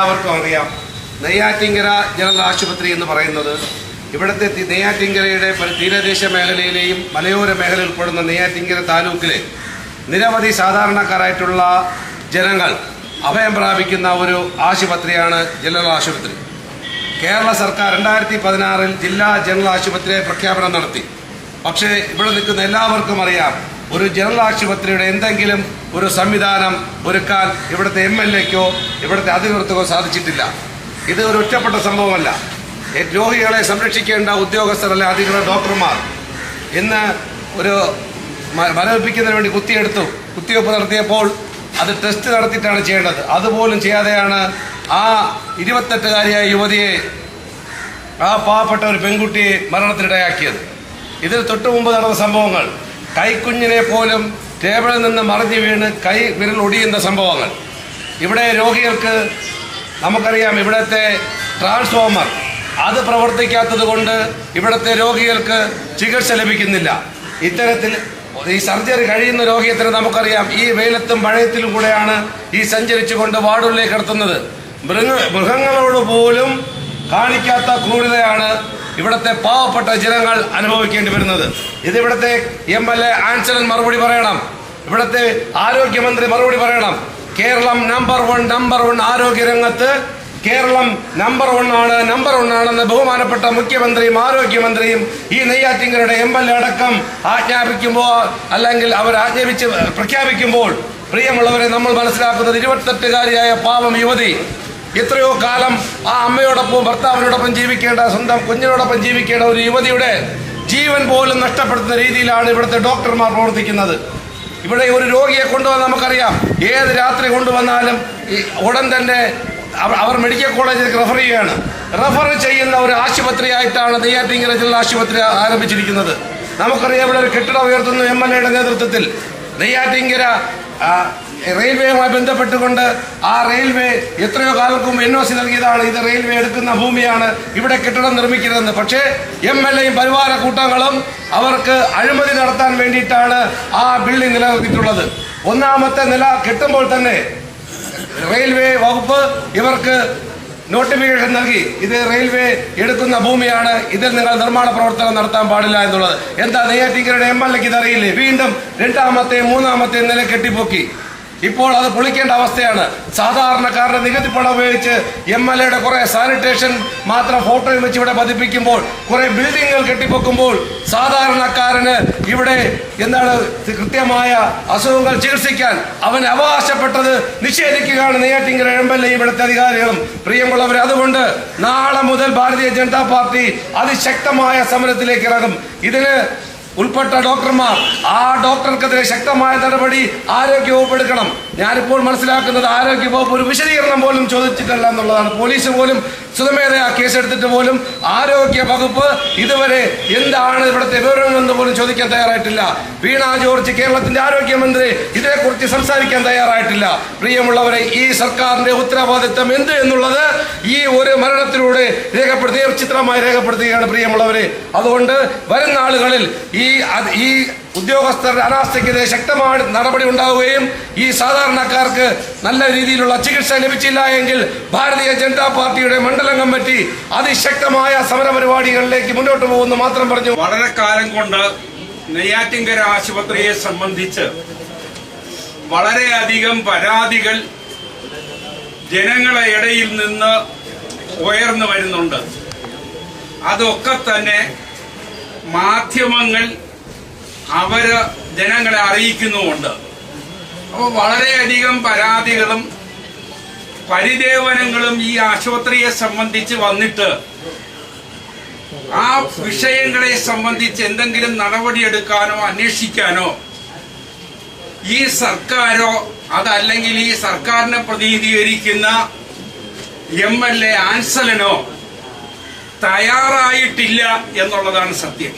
എല്ലാവർക്കും അറിയാം. നെയ്യാറ്റിങ്കര ജനറൽ ആശുപത്രി എന്ന് പറയുന്നത് ഇവിടുത്തെ നെയ്യാറ്റിങ്കരയുടെ തീരദേശ മേഖലയിലെയും മലയോര മേഖല ഉൾപ്പെടുന്ന നെയ്യാറ്റിങ്കര താലൂക്കിലെ നിരവധി സാധാരണക്കാരായിട്ടുള്ള ജനങ്ങൾ അഭയം പ്രാപിക്കുന്ന ഒരു ആശുപത്രിയാണ് ജനറൽ ആശുപത്രി. കേരള സർക്കാർ രണ്ടായിരത്തി പതിനാറിൽ ജില്ലാ ജനറൽ ആശുപത്രിയെ പ്രഖ്യാപനം നടത്തി. പക്ഷേ ഇവിടെ നിൽക്കുന്ന എല്ലാവർക്കും അറിയാം ഒരു ജനറൽ ആശുപത്രിയുടെ എന്തെങ്കിലും ഒരു സംവിധാനം ഒരുക്കാൻ ഇവിടുത്തെ എം എൽ എക്കോ ഇവിടുത്തെ അധികൃതർക്കോ സാധിച്ചിട്ടില്ല. ഇത് ഒരു ഒറ്റപ്പെട്ട സംഭവമല്ല. രോഗികളെ സംരക്ഷിക്കേണ്ട ഉദ്യോഗസ്ഥർ അല്ലെ അധികൃതർ ഡോക്ടർമാർ. ഇന്ന് ഒരു മരവിപ്പിക്കുന്നതിന് വേണ്ടി കുത്തിയെടുത്തു. കുത്തിവെപ്പ് നടത്തിയപ്പോൾ അത് ടെസ്റ്റ് നടത്തിയിട്ടാണ് ചെയ്യേണ്ടത്. അതുപോലും ചെയ്യാതെയാണ് ആ ഇരുപത്തെട്ടുകാരിയായ യുവതിയെ ആ പാവപ്പെട്ട ഒരു പെൺകുട്ടിയെ മരണത്തിനിടയാക്കിയത്. ഇതിന് തൊട്ടു മുമ്പ് നടന്ന സംഭവങ്ങൾ കൈക്കുഞ്ഞിനെ പോലും ടേബിളിൽ നിന്ന് മറിഞ്ഞു വീണ് കൈ വിരൽ ഒടിയുന്ന സംഭവങ്ങൾ. ഇവിടെ രോഗികൾക്ക് നമുക്കറിയാം ഇവിടുത്തെ ട്രാൻസ്ഫോമർ. അത് പ്രവർത്തിക്കാത്തത് കൊണ്ട് ഇവിടുത്തെ രോഗികൾക്ക് ചികിത്സ ലഭിക്കുന്നില്ല. ഇത്തരത്തിൽ ഈ സർജറി കഴിയുന്ന രോഗിയത്തിന് നമുക്കറിയാം ഈ വെയിലത്തും മഴയത്തിലും കൂടെയാണ് ഈ സഞ്ചരിച്ചുകൊണ്ട് വാർഡുകളിലേക്ക് കിടത്തുന്നത് മൃഗ മൃഗങ്ങളോട് പോലും കാണിക്കാത്ത ക്രൂരതയാണ് ഇവിടുത്തെ പാവപ്പെട്ട ജനങ്ങൾ അനുഭവിക്കേണ്ടി വരുന്നത്. ഇത് ഇവിടുത്തെ എം എൽ എ ആൻസലൻ മറുപടി പറയണം. ഇവിടുത്തെ ആരോഗ്യമന്ത്രി മറുപടി പറയണം. Keralam number one number one ആരോഗ്യ രംഗത്ത് കേരളം നമ്പർ വൺ ആണ് നമ്പർ വൺ ആണെന്ന് ബഹുമാനപ്പെട്ട മുഖ്യമന്ത്രിയും ആരോഗ്യമന്ത്രിയും ഈ നെയ്യാറ്റിങ്കരുടെ എം എൽ എ അടക്കം ആജ്ഞാപിക്കുമ്പോൾ അല്ലെങ്കിൽ അവർ ആജ്ഞാപിച്ച് പ്രഖ്യാപിക്കുമ്പോൾ പ്രിയമുള്ളവരെ നമ്മൾ മനസ്സിലാക്കുന്നത് ഇരുപത്തെട്ടുകാരിയായ പാവം യുവതി എത്രയോ കാലം ആ അമ്മയോടൊപ്പം ഭർത്താവിനോടൊപ്പം ജീവിക്കേണ്ട സ്വന്തം കുഞ്ഞിനോടൊപ്പം ജീവിക്കേണ്ട ഒരു യുവതിയുടെ ജീവൻ പോലും നഷ്ടപ്പെടുത്തുന്ന രീതിയിലാണ് ഇവിടുത്തെ ഡോക്ടർമാർ പ്രവർത്തിക്കുന്നത്. ഇവിടെ ഒരു രോഗിയെ കൊണ്ടുവന്ന് നമുക്കറിയാം. ഏത് രാത്രി കൊണ്ടുവന്നാലും ഉടൻ തന്നെ അവർ മെഡിക്കൽ കോളേജിൽ റെഫർ ചെയ്യുകയാണ്. റെഫർ ചെയ്യുന്ന ഒരു ആശുപത്രിയായിട്ടാണ് നെയ്യാറ്റിങ്കര ജില്ലാ ആശുപത്രി ആരംഭിച്ചിരിക്കുന്നത്. നമുക്കറിയാം ഇവിടെ ഒരു കെട്ടിടം ഉയർത്തുന്നു എം എൽ എയുടെ നേതൃത്വത്തിൽ. നെയ്യാറ്റിങ്കര റെയിൽവേയുമായി ബന്ധപ്പെട്ടുകൊണ്ട് ആ റെയിൽവേ എത്രയോ കാലക്കും എൻ ഒ സി നൽകിയതാണ്. ഇത് റെയിൽവേ എടുക്കുന്ന ഭൂമിയാണ്. ഇവിടെ കെട്ടിടം നിർമ്മിക്കരുതെന്ന്. പക്ഷേ എം എൽ എയും പരിവാര കൂട്ടങ്ങളും അവർക്ക് അഴിമതി നടത്താൻ വേണ്ടിയിട്ടാണ് ആ ബിൽഡിംഗ് നിലനിർത്തിയിട്ടുള്ളത്. ഒന്നാമത്തെ നില കെട്ടുമ്പോൾ തന്നെ റെയിൽവേ വകുപ്പ് ഇവർക്ക് നോട്ടിഫിക്കേഷൻ നൽകി. ഇത് റെയിൽവേ എടുക്കുന്ന ഭൂമിയാണ്. ഇതിൽ നിങ്ങൾ നിർമ്മാണ പ്രവർത്തനം നടത്താൻ പാടില്ല എന്നുള്ളത്. എന്താ നെയ്യാറ്റിങ്കരുടെ എം എൽ എക്ക് ഇതറിയില്ലേ വീണ്ടും രണ്ടാമത്തെ മൂന്നാമത്തെ നില കെട്ടിപ്പൊക്കി. ഇപ്പോൾ അത് പൊളിക്കേണ്ട അവസ്ഥയാണ്. സാധാരണക്കാരുടെ നികുതി പണം ഉപയോഗിച്ച് എം എൽ എയുടെ കുറെ സാനിറ്റേഷൻ മാത്രം ഫോട്ടോയും വെച്ച് ഇവിടെ പതിപ്പിക്കുമ്പോൾ കുറെ ബിൽഡിങ്ങുകൾ കെട്ടിപ്പൊക്കുമ്പോൾ സാധാരണക്കാരന് ഇവിടെ എന്താണ് കൃത്യമായ അസുഖങ്ങൾ ചികിത്സിക്കാൻ അവൻ അവകാശപ്പെട്ടത് നിഷേധിക്കുകയാണ് നെയ്യാറ്റിങ്കര എം എൽ എ ഇവിടുത്തെ അധികാരികളും. പ്രിയമുള്ളവർ അതുകൊണ്ട് നാളെ മുതൽ ഭാരതീയ ജനതാ പാർട്ടി അതിശക്തമായ സമരത്തിലേക്ക് ഇറങ്ങും. ഇതിന് ഉൾപ്പെട്ട ഡോക്ടർമാർ ആ ഡോക്ടർക്കെതിരെ ശക്തമായ നടപടി ആരോഗ്യവകുപ്പ് എടുക്കണം. ഞാനിപ്പോൾ മനസ്സിലാക്കുന്നത് ആരോഗ്യ വകുപ്പ് ഒരു വിശദീകരണം പോലും ചോദിച്ചിട്ടില്ല എന്നുള്ളതാണ്. പോലീസ് പോലും സ്വതമേധയാ കേസെടുത്തിട്ട് പോലും ആരോഗ്യ വകുപ്പ് ഇതുവരെ എന്താണ് ഇവിടുത്തെ വിവരങ്ങളെന്ന് പോലും ചോദിക്കാൻ തയ്യാറായിട്ടില്ല. വീണ ജോർജ് കേരളത്തിന്റെ ആരോഗ്യമന്ത്രി ഇതിനെക്കുറിച്ച് സംസാരിക്കാൻ തയ്യാറായിട്ടില്ല. പ്രിയമുള്ളവരെ ഈ സർക്കാരിന്റെ ഉത്തരവാദിത്തം എന്ത് എന്നുള്ളത് ഈ ഒരു മരണത്തിലൂടെ രേഖപ്പെടുത്തി ചിത്രമായി രേഖപ്പെടുത്തുകയാണ് പ്രിയമുള്ളവരെ. അതുകൊണ്ട് വരുന്ന ആളുകളിൽ ഈ ഈ ഉദ്യോഗസ്ഥരുടെ അനാസ്ഥയ്ക്കെതിരെ ശക്തമായ നടപടി ഉണ്ടാവുകയും ഈ സാധാരണക്കാർക്ക് നല്ല രീതിയിലുള്ള ചികിത്സ ലഭിച്ചില്ല എങ്കിൽ ഭാരതീയ ജനതാ പാർട്ടിയുടെ മണ്ഡലം കമ്മിറ്റി അതിശക്തമായ സമരപരിപാടികളിലേക്ക് മുന്നോട്ട് പോകുമെന്ന് മാത്രം പറഞ്ഞു. വളരെ കാലം കൊണ്ട് നെയ്യാറ്റിങ്കര ആശുപത്രിയെ സംബന്ധിച്ച് വളരെയധികം പരാതികൾ ജനങ്ങളെ ഇടയിൽ നിന്ന് ഉയർന്നു വരുന്നുണ്ട്. അതൊക്കെ തന്നെ മാധ്യമങ്ങൾ അവർ ജനങ്ങളെ അറിയിക്കുന്നുമുണ്ട്. അപ്പോൾ വളരെയധികം പരാതികളും പരിദേവനങ്ങളും ഈ ആശുപത്രിയെ സംബന്ധിച്ച് വന്നിട്ട് ആ വിഷയങ്ങളെ സംബന്ധിച്ച് എന്തെങ്കിലും നടപടിയെടുക്കാനോ അന്വേഷിക്കാനോ ഈ സർക്കാരോ അതല്ലെങ്കിൽ ഈ സർക്കാരിനെ പ്രതിനിധീകരിക്കുന്ന എം എൽ എ ആൻസലനോ തയ്യാറായിട്ടില്ല എന്നുള്ളതാണ് സത്യം.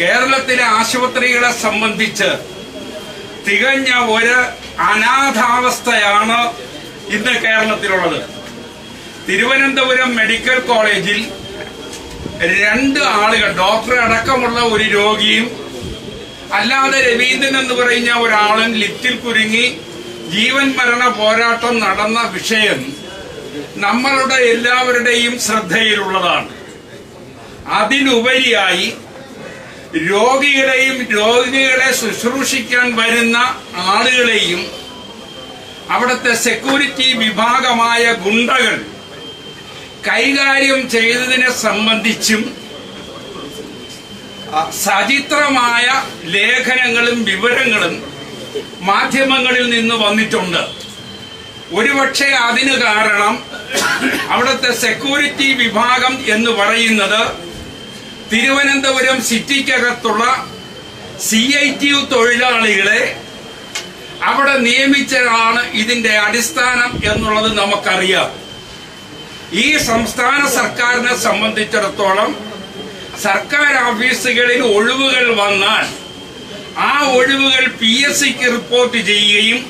കേരളത്തിലെ ആശുപത്രികളെ സംബന്ധിച്ച് തികഞ്ഞ ഒരു അനാഥാവസ്ഥയാണ് ഇന്ന് കേരളത്തിലുള്ളത്. തിരുവനന്തപുരം മെഡിക്കൽ കോളേജിൽ രണ്ട് ആളുകൾ ഡോക്ടർ അടക്കമുള്ള ഒരു രോഗിയും അല്ലാതെ രവീന്ദ്രൻ എന്ന് പറയുന്ന ഒരാളും ലിറ്റിൽ കുരുങ്ങി ജീവൻ മരണ പോരാട്ടം നടന്ന വിഷയം നമ്മളുടെ എല്ലാവരുടെയും ശ്രദ്ധയിലുള്ളതാണ്. അതിനുപരിയായി രോഗികളെയും രോഗികളെ ശുശ്രൂഷിക്കാൻ വരുന്ന ആളുകളെയും അവിടുത്തെ സെക്യൂരിറ്റി വിഭാഗമായ ഗുണ്ടകൾ കൈകാര്യം ചെയ്തതിനെ സംബന്ധിച്ചും സചിത്രമായ ലേഖനങ്ങളും വിവരങ്ങളും മാധ്യമങ്ങളിൽ നിന്ന് വന്നിട്ടുണ്ട്. ഒരുപക്ഷെ അതിന് കാരണം അവിടുത്തെ സെക്യൂരിറ്റി വിഭാഗം എന്ന് പറയുന്നത് തിരുവനന്തപുരം സിറ്റിക്കകത്തുള്ള സി ഐ ടി യു തൊഴിലാളികളെ അവിടെ നിയമിച്ചതാണ് ഇതിന്റെ അടിസ്ഥാനം എന്നുള്ളത് നമുക്കറിയാം. ഈ സംസ്ഥാന സർക്കാരിനെ സംബന്ധിച്ചിടത്തോളം സർക്കാർ ഓഫീസുകളിൽ ഒഴിവുകൾ വന്നാൽ ആ ഒഴിവുകൾ പി എസ് സിക്ക് റിപ്പോർട്ട് ചെയ്യുകയും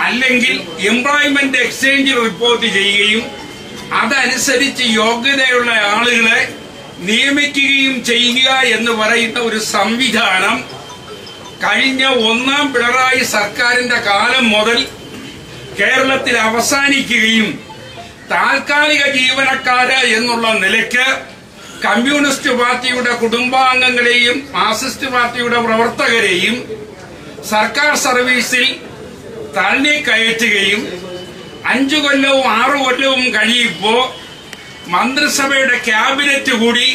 അല്ലെങ്കിൽ എംപ്ലോയ്മെന്റ് എക്സ്ചേഞ്ചിൽ റിപ്പോർട്ട് ചെയ്യുകയും അതനുസരിച്ച് യോഗ്യതയുള്ള ആളുകളെ നിയമിക്കുകയും ചെയ്യുക എന്ന് പറയുന്ന ഒരു സംവിധാനം കഴിഞ്ഞ ഒന്നാം പിണറായി സർക്കാരിന്റെ കാലം മുതൽ കേരളത്തിൽ അവസാനിക്കുകയും താൽക്കാലിക ജീവനക്കാര് എന്നുള്ള നിലയ്ക്ക് കമ്മ്യൂണിസ്റ്റ് പാർട്ടിയുടെ കുടുംബാംഗങ്ങളെയും മാർസിസ്റ്റ് പാർട്ടിയുടെ പ്രവർത്തകരെയും സർക്കാർ സർവീസിൽ തള്ളിക്കയറ്റുകയും അഞ്ചു കൊല്ലവും ആറു കൊല്ലവും കഴിയുമ്പോ മന്ത്രിസഭയുടെ ക്യാബിനറ്റ് കൂടി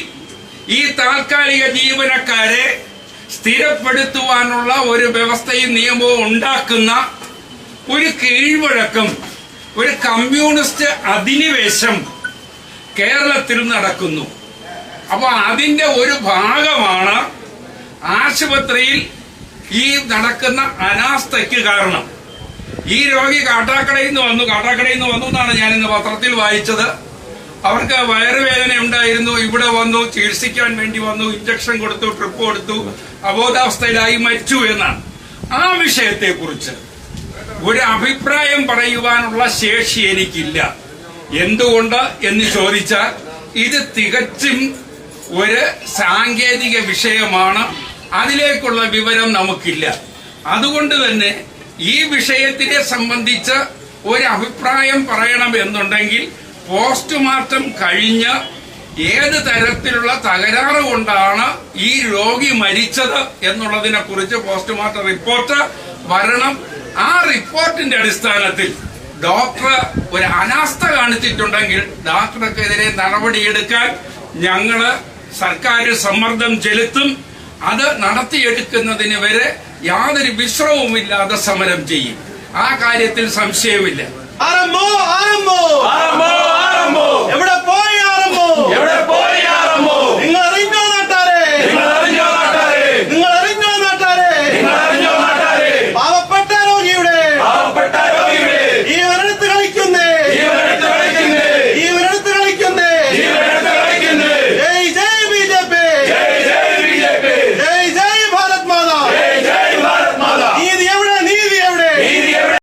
ഈ താൽക്കാലിക ജീവനക്കാരെ സ്ഥിരപ്പെടുത്തുവാനുള്ള ഒരു വ്യവസ്ഥയും നിയമവും ഉണ്ടാക്കുന്ന ഒരു കീഴ്വഴക്കം ഒരു കമ്മ്യൂണിസ്റ്റ് അധിനിവേശം കേരളത്തിൽ നടക്കുന്നു. അപ്പൊ അതിന്റെ ഒരു ഭാഗമാണ് ആശുപത്രിയിൽ ഈ നടക്കുന്ന അനാസ്ഥയ്ക്ക് കാരണം. ഈ രോഗി കാട്ടാക്കടയിൽ നിന്ന് വന്നു കാട്ടാക്കടയിൽ നിന്ന് വന്നു എന്നാണ് ഞാൻ ഇന്ന് പത്രത്തിൽ വായിച്ചത്. അവർക്ക് വയറുവേദന ഉണ്ടായിരുന്നു ഇവിടെ വന്നു ചികിത്സിക്കാൻ വേണ്ടി വന്നു ഇഞ്ചക്ഷൻ കൊടുത്തു ട്രിപ്പ് കൊടുത്തു അബോധാവസ്ഥയിലായി മരിച്ചു എന്നാണ്. ആ വിഷയത്തെ കുറിച്ച് ഒരു അഭിപ്രായം പറയുവാനുള്ള ശേഷി എനിക്കില്ല. എന്തുകൊണ്ട് എന്ന് ചോദിച്ചാൽ ഇത് തികച്ചും ഒരു സാങ്കേതിക വിഷയമാണ്. അതിലേക്കുള്ള വിവരം നമുക്കില്ല. അതുകൊണ്ട് തന്നെ ഈ വിഷയത്തിനെ സംബന്ധിച്ച് ഒരു അഭിപ്രായം പറയണം എന്നുണ്ടെങ്കിൽ പോസ്റ്റ്മോർട്ടം കഴിഞ്ഞ ഏത് തരത്തിലുള്ള തകരാറ് കൊണ്ടാണ് ഈ രോഗി മരിച്ചത് എന്നുള്ളതിനെ കുറിച്ച് പോസ്റ്റ്മോർട്ടം റിപ്പോർട്ട് വരണം. ആ റിപ്പോർട്ടിന്റെ അടിസ്ഥാനത്തിൽ ഡോക്ടർ ഒരു അനാസ്ഥ കാണിച്ചിട്ടുണ്ടെങ്കിൽ ഡോക്ടർക്കെതിരെ നടപടിയെടുക്കാൻ ഞങ്ങൾ സർക്കാർ സമ്മർദ്ദം ചെലുത്തും. അത് നടത്തിയെടുക്കുന്നതിന് വരെ യാതൊരു വിശ്രമവുമില്ലാതെ സമരം ചെയ്യും. ആ കാര്യത്തിൽ സംശയമില്ല. ஆரம்போ ஆரம்போ ஆரம்போ ஆரம்போ எவ்வளவு போய்